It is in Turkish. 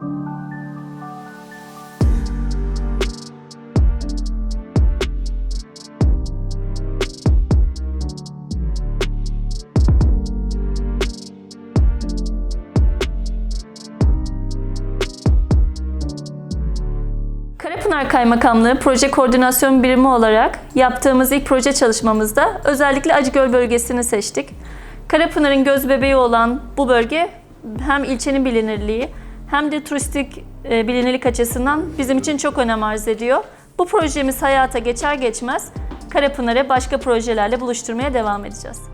Karapınar Kaymakamlığı Proje Koordinasyon Birimi olarak yaptığımız ilk proje çalışmamızda özellikle Acıgöl bölgesini seçtik. Karapınar'ın göz bebeği olan bu bölge hem ilçenin bilinirliği hem de turistik e, bilinirlik açısından bizim için çok önem arz ediyor. Bu projemiz hayata geçer geçmez Karapınar'ı başka projelerle buluşturmaya devam edeceğiz.